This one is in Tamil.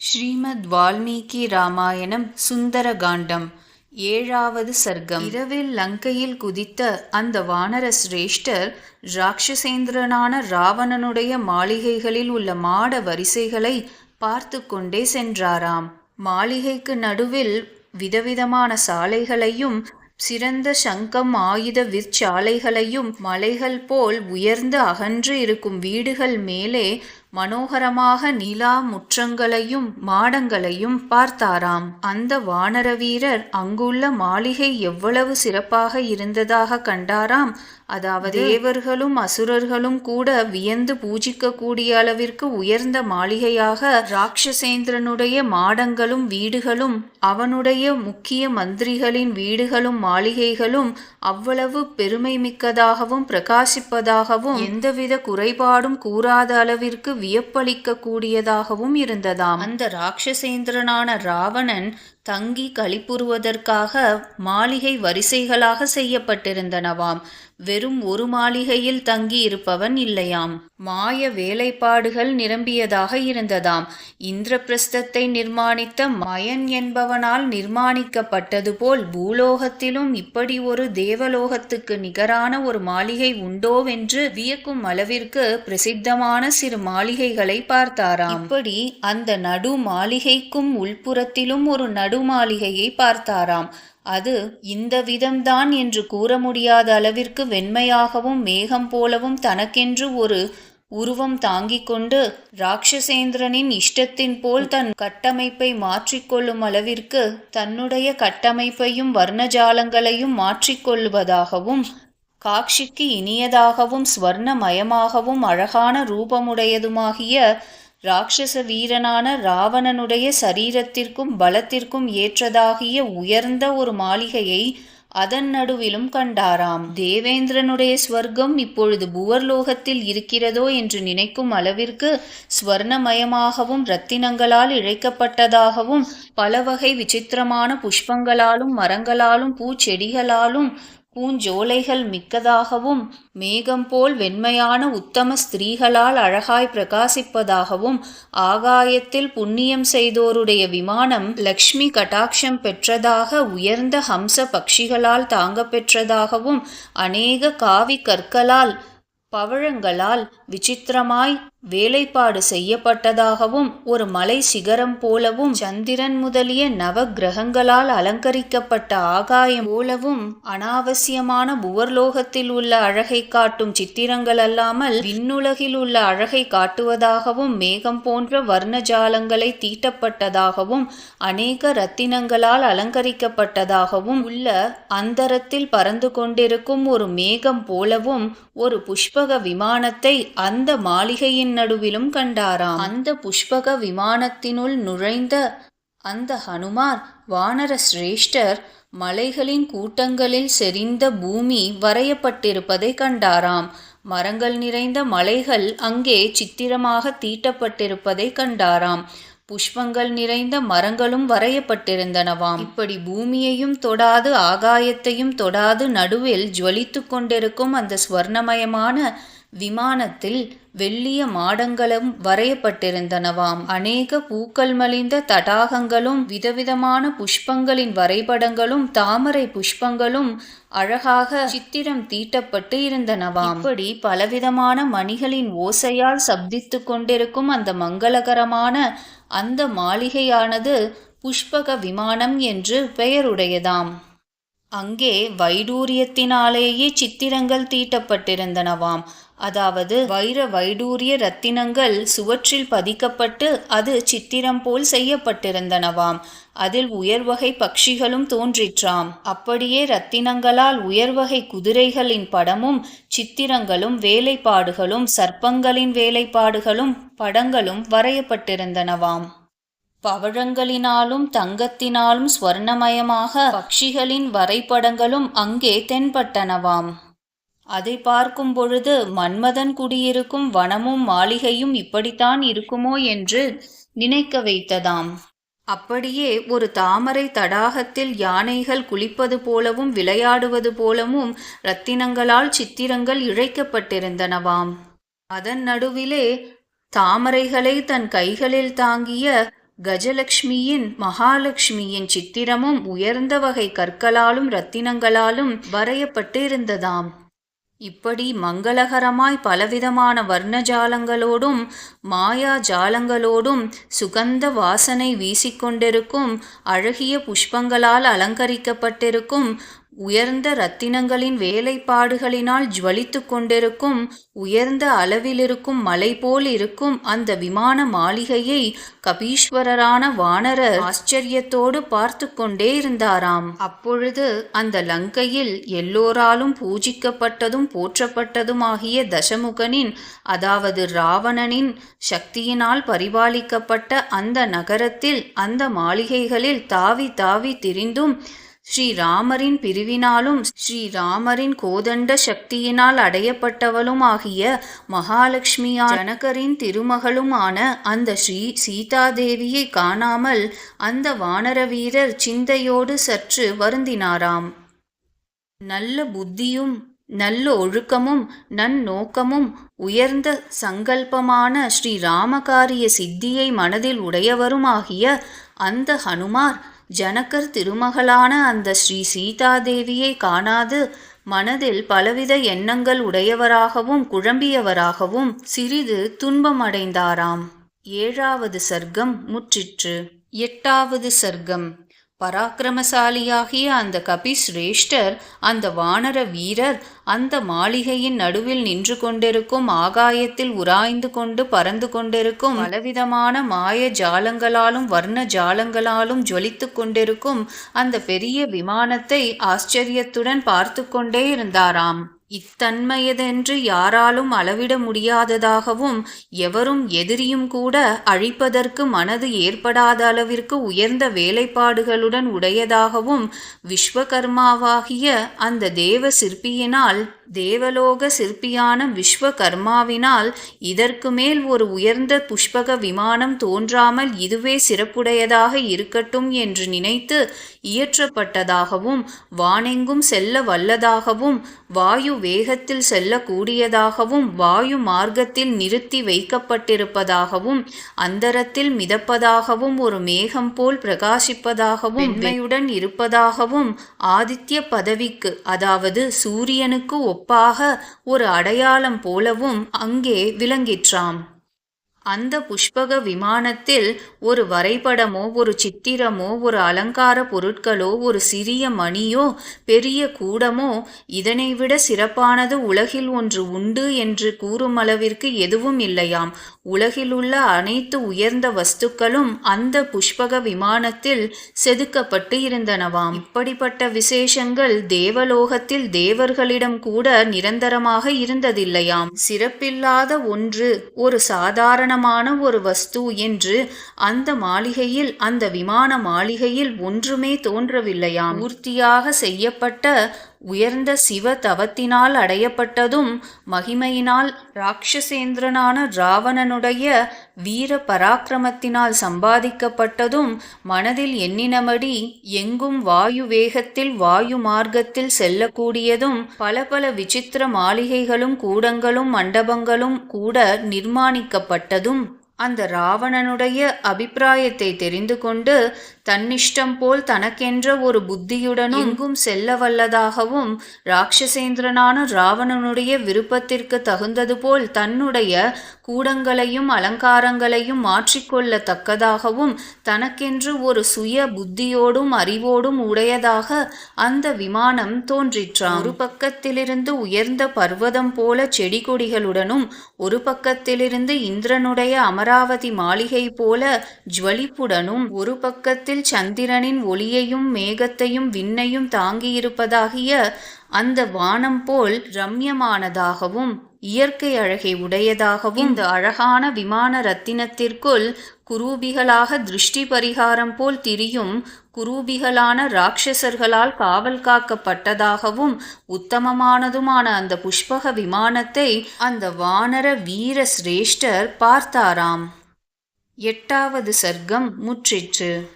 ஸ்ரீமத் வால்மீகி ராமாயணம் சுந்தரகாண்டம் ஏழாவது சர்க்கம். இரவில் லங்கையில் குதித்த அந்த வானர சிரேஷ்டர் ராட்சசேந்திரனான ராவணனுடைய மாளிகைகளில் உள்ள மாட வரிசைகளை பார்த்து கொண்டே சென்றாராம். மாளிகைக்கு நடுவில் விதவிதமான சாலைகளையும் சிறந்த சங்கம் ஆயுத விற்சாலைகளையும் மலைகள் போல் உயர்ந்து அகன்று இருக்கும் வீடுகள் மேலே மனோகரமாக நிலா முற்றங்களையும் மாடங்களையும் பார்த்தாராம். அந்த வானர வீரர் அங்குள்ள மாளிகை எவ்வளவு சிறப்பாக இருந்ததாக கண்டாராம். அதாவது தேவர்களும் அசுரர்களும் கூட வியந்து பூஜிக்க கூடிய அளவிற்கு உயர்ந்த மாளிகையாக ராட்சசேந்திரனுடைய மாடங்களும் வீடுகளும் அவனுடைய முக்கிய மந்திரிகளின் வீடுகளும் மாளிகைகளும் அவ்வளவு பெருமை மிக்கதாகவும் பிரகாசிப்பதாகவும் எந்தவித குறைபாடும் கூறாத அளவிற்கு வியப்பளிக்க கூடியதாகவும் இருந்ததாம். அந்த ராட்சசேந்திரனான ராவணன் தங்கி களிப்புறுவதற்காக மாளிகை வரிசைகளாக செய்யப்பட்டிருந்தனவாம். வெறும் ஒரு மாளிகையில் தங்கி இருப்பவன் இல்லையாம். மாய வேலைப்பாடுகள் நிரம்பியதாக இருந்ததாம். இந்திரபிரஸ்தத்தை நிர்மாணித்த மயன் என்பவனால் நிர்மாணிக்கப்பட்டது போல் பூலோகத்திலும் இப்படி ஒரு தேவலோகத்துக்கு நிகரான ஒரு மாளிகை உண்டோவென்று வியக்கும் அளவிற்கு பிரசித்தமான சிறு மாளிகைகளை பார்த்தாராம். இப்படி அந்த நடு மாளிகைக்கும் உள்புறத்திலும் ஒரு நடு மாளிகையை பார்த்தாராம். அது இந்த விதம்தான் என்று கூற முடியாத அளவிற்கு வெண்மையாகவும் மேகம் போலவும் தனக்கென்று ஒரு உருவம் தாங்கிக் கொண்டு ராட்சசேந்திரனின் இஷ்டத்தின் போல் தன் கட்டமைப்பை மாற்றிக்கொள்ளும் அளவிற்கு தன்னுடைய கட்டமைப்பையும் வர்ணஜாலங்களையும் மாற்றிக்கொள்வதாகவும் காட்சிக்கு இனியதாகவும் ஸ்வர்ணமயமாகவும் அழகான ரூபமுடையதுமாகிய ராட்சச வீரனான ராவணனுடைய சரீரத்திற்கும் பலத்திற்கும் ஏற்றதாகிய உயர்ந்த ஒரு மாளிகையை அதன் நடுவிலும் கண்டாராம். தேவேந்திரனுடைய ஸ்வர்க்கம் இப்பொழுது புவர்லோகத்தில் இருக்கிறதோ என்று நினைக்கும் அளவிற்கு ஸ்வர்ணமயமாகவும் இரத்தினங்களால் இழைக்கப்பட்டதாகவும் பல வகை விசித்திரமான புஷ்பங்களாலும் மரங்களாலும் பூச்செடிகளாலும் பூஞ்சோலைகள் மிக்கதாகவும் மேகம் போல் வெண்மையான உத்தம ஸ்திரீகளால் அழகாய் பிரகாசிப்பதாகவும் ஆகாயத்தில் புண்ணியம் செய்தோருடைய விமானம் லக்ஷ்மி கட்டாட்சம் பெற்றதாக உயர்ந்த ஹம்ச பக்ஷிகளால் தாங்க பெற்றதாகவும் அநேக காவி கற்களால் பவழங்களால் விசித்திரமாய் வேலைப்பாடு செய்யப்பட்டதாகவும் ஒரு மலை சிகரம் போலவும் சந்திரன் முதலிய நவ கிரகங்களால் அலங்கரிக்கப்பட்ட ஆகாயம் போலவும் அனாவசியமான புவர்லோகத்தில் உள்ள அழகை காட்டும் சித்திரங்கள் அல்லாமல் விண்ணுலகில் உள்ள அழகை காட்டுவதாகவும் மேகம் போன்ற வர்ணஜாலங்களை தீட்டப்பட்டதாகவும் அநேக ரத்தினங்களால் அலங்கரிக்கப்பட்டதாகவும் உள்ள அந்தரத்தில் பறந்து கொண்டிருக்கும் ஒரு மேகம் போலவும் ஒரு புஷ்பக விமானத்தை அந்த மாளிகையின் நடுவிலும் கண்டாராம். அந்த புஷ்பக விமானத்தினுள் நுழைந்த அந்த ஹனுமார் வானர சிரேஷ்டர் மலைகளின் கூட்டங்களில் செறிந்த பூமி வரையப்பட்டிருப்பதை கண்டாராம். மரங்கள் நிறைந்த மலைகள் அங்கே சித்திரமாக தீட்டப்பட்டிருப்பதை கண்டாராம். புஷ்பங்கள் நிறைந்த மரங்களும் வரையப்பட்டிருந்தனவாம். இப்படி பூமியையும் தொடாது ஆகாயத்தையும் தொடாது நடுவில் ஜுவலித்து கொண்டிருக்கும் அந்த ஸ்வர்ணமயமான விமானத்தில் வெள்ளிய மாடங்களும் வரையப்பட்டிருந்தனவாம். அநேக பூக்கள் மலிந்த தடாகங்களும் விதவிதமான புஷ்பங்களின் வரைபடங்களும் தாமரை புஷ்பங்களும் அழகாக சித்திரம் தீட்டப்பட்டு இருந்தனவாம். இப்படி பலவிதமான மணிகளின் ஓசையால் சப்தித்து கொண்டிருக்கும் அந்த மங்களகரமான அந்த மாளிகையானது புஷ்பக விமானம் என்று பெயருடையதாம். அங்கே வைடூரியத்தினாலேயே சித்திரங்கள் தீட்டப்பட்டிருந்தனவாம். அதாவது வைர வைடூரிய ரத்தினங்கள் சுவற்றில் பதிக்கப்பட்டு அது சித்திரம் போல் செய்யப்பட்டிருந்தனவாம். அதில் உயர்வகை பட்சிகளும் தோன்றிற்றாம். அப்படியே ரத்தினங்களால் உயர்வகை குதிரைகளின் படமும் சித்திரங்களும் வேலைப்பாடுகளும் சர்ப்பங்களின் வேலைப்பாடுகளும் படங்களும் வரையப்பட்டிருந்தனவாம். பவழங்களினாலும் தங்கத்தினாலும் ஸ்வர்ணமயமாக பக்ஷிகளின் வரைபடங்களும் அங்கே தென்பட்டனவாம். அதை பார்க்கும் பொழுது மன்மதன் குடியிருக்கும் வனமும் மாளிகையும் இப்படித்தான் இருக்குமோ என்று நினைக்க வைத்ததாம். அப்படியே ஒரு தாமரை தடாகத்தில் யானைகள் குளிப்பது போலவும் விளையாடுவது போலவும் இரத்தினங்களால் சித்திரங்கள் இழைக்கப்பட்டிருந்தனவாம். அதன் நடுவிலே தாமரைகளை தன் கைகளில் தாங்கிய கஜலட்சுமியின் மகாலட்சுமியின் சித்திரமும் உயர்ந்த வகை கற்களாலும் இரத்தினங்களாலும் வரையப்பட்டு இருந்ததாம் இப்படி மங்களகரமாய் பலவிதமான வர்ணஜாலங்களோடும் மாயா ஜாலங்களோடும் சுகந்த வாசனை வீசிக்கொண்டிருக்கும் அழகிய புஷ்பங்களால் அலங்கரிக்கப்பட்டிருக்கும் உயர்ந்த இரத்தினங்களின் வேலைப்பாடுகளினால் ஜுவலித்து கொண்டிருக்கும் உயர்ந்த அளவிலிருக்கும் மலை போல் இருக்கும் அந்த விமான மாளிகையை கபீஸ்வரரான வானரர் ஆச்சரியத்தோடு பார்த்து கொண்டே இருந்தாராம். அப்பொழுது அந்த லங்கையில் எல்லோராலும் பூஜிக்கப்பட்டதும் போற்றப்பட்டதுமாகிய தசமுகனின் அதாவது ராவணனின் சக்தியினால் பரிபாலிக்கப்பட்ட அந்த நகரத்தில் அந்த மாளிகைகளில் தாவி தாவி திரிந்தும் ஸ்ரீராமரின் பிரிவினாலும் ஸ்ரீராமரின் கோதண்ட சக்தியினால் அடையப்பட்டவளும் ஆகிய மகாலட்சுமியா ஜனகரின் திருமகளுமான அந்த ஸ்ரீ சீதாதேவியை காணாமல் அந்த வானர வீரர் சிந்தையோடு சற்று வருந்தினாராம். நல்ல புத்தியும் நல்ல ஒழுக்கமும் நன்னோக்கமும் உயர்ந்த சங்கல்பமான ஸ்ரீ ராமகாரிய சித்தியை மனதில் உடையவருமாகிய அந்த ஹனுமார் ஜனக்கர் திருமகளான அந்த ஸ்ரீ சீதாதேவியை காணாது மனதில் பலவித எண்ணங்கள் உடையவராகவும் குழம்பியவராகவும் சிறிது துன்பமடைந்தாராம். ஏழாவது சர்க்கம் முற்றிற்று. எட்டாவது சர்க்கம். பராக்கிரமசாலியாகிய அந்த கபிஸ்ரேஷ்டர் அந்த வானர வீரர் அந்த மாளிகையின் நடுவில் நின்று கொண்டிருக்கும் ஆகாயத்தில் உராய்ந்து கொண்டு பறந்து கொண்டிருக்கும் பலவிதமான மாய ஜாலங்களாலும் வர்ண ஜாலங்களாலும் ஜொலித்து கொண்டிருக்கும் அந்த பெரிய விமானத்தை ஆச்சரியத்துடன் பார்த்து கொண்டே இருந்தாராம். இத்தன்மையதென்று யாராலும் அளவிட முடியாததாகவும் எவரும் எதிரியும் கூட அழிப்பதற்கு மனது ஏற்படாத அளவிற்கு உயர்ந்த வேலைப்பாடுகளுடன் உடையதாகவும் விஸ்வகர்மாவாகிய அந்த தேவ சிற்பியினால் தேவலோக சிற்பியான விஸ்வகர்மாவினால் இதற்கு மேல் ஒரு உயர்ந்த புஷ்பக விமானம் தோன்றாமல் இதுவே சிறப்புடையதாக இருக்கட்டும் என்று நினைத்து இயற்றப்பட்டதாகவும் வானெங்கும் செல்ல வல்லதாகவும் வாயு வேகத்தில் செல்லக்கூடியதாகவும் வாயு மார்க்கத்தில் நிறுத்தி வைக்கப்பட்டிருப்பதாகவும் அந்தரத்தில் மிதப்பதாகவும் ஒரு மேகம் போல் பிரகாசிப்பதாகவும் உண்மையுடன் இருப்பதாகவும் ஆதித்ய பதவிக்கு அதாவது சூரியனுக்கு ஒப்பாக ஒரு அடையாளம் போலவும் அங்கே விளங்கிற்றாம். அந்த புஷ்பக விமானத்தில் ஒரு வரைபடமோ ஒரு சித்திரமோ ஒரு அலங்கார பொருட்களோ ஒரு சிறிய மணியோ பெரிய கூடமோ இதனை விட சிறப்பானது உலகில் ஒன்று உண்டு என்று கூறும் அளவிற்கு எதுவும் இல்லையாம். உலகிலுள்ள அனைத்து உயர்ந்த வஸ்துக்களும் அந்த புஷ்பக விமானத்தில் செதுக்கப்பட்டு இருந்தனவாம். இப்படிப்பட்ட விசேஷங்கள் தேவலோகத்தில் தேவர்களிடம் கூட நிரந்தரமாக இருந்ததில்லையாம். சிறப்பில்லாத ஒன்று ஒரு சாதாரண விமானமான ஒரு வஸ்து என்று அந்த மாளிகையில் அந்த விமான மாளிகையில் ஒன்றுமே தோன்றவில்லையாம். பூர்த்தியாக செய்யப்பட்ட உயர்ந்த சிவ தவத்தினால் அடையப்பட்டதும் மகிமையினால் ராட்சசேந்திரனான ராவணனுடைய வீர பராக்கிரமத்தினால் சம்பாதிக்கப்பட்டதும் மனதில் எண்ணினபடி எங்கும் வாயு வேகத்தில் வாயு மார்க்கத்தில் செல்லக்கூடியதும் பல பல விசித்திர மாளிகைகளும் கூடங்களும் மண்டபங்களும் கூட நிர்மாணிக்கப்பட்டதும் அந்த ராவணனுடைய அபிப்பிராயத்தை தெரிந்து கொண்டு தன்னிஷ்டம் போல் தனக்கென்ற ஒரு புத்தியுடனும் எங்கும் செல்ல வல்லதாகவும் ராட்சசேந்திரனான ராவணனுடைய விருப்பத்திற்கு தகுந்தது போல் தன்னுடைய கூடங்களையும் அலங்காரங்களையும் மாற்றிக்கொள்ளத்தக்கதாகவும் தனக்கென்று ஒரு சுய புத்தியோடும் அறிவோடும் உடையதாக அந்த விமானம் தோன்றிற்றான் ஒரு பக்கத்திலிருந்து உயர்ந்த பர்வதம் போல செடி கொடிகளுடனும் ஒரு பக்கத்திலிருந்து இந்திரனுடைய அமராவதி மாளிகை போல ஜுவலிப்புடனும் ஒரு பக்கத்தில் சந்திரனின் ஒளியையும் மேகத்தையும் விண்ணையும் தாங்கியிருப்பதாகிய அந்த வானம் போல் ரம்யமானதாகவும் இயற்கை அழகை உடையதாகவும் இந்த அழகான விமான ரத்தினத்திற்குள் குரூபிகளாக திருஷ்டி பரிகாரம் போல் திரியும் குரூபிகளான ராட்சசர்களால் காவல் காக்கப்பட்டதாகவும் உத்தமமானதுமான அந்த புஷ்பக விமானத்தை அந்த வானர வீர சிரேஷ்டர் பார்த்தாராம். எட்டாவது சர்க்கம் முற்றிற்று.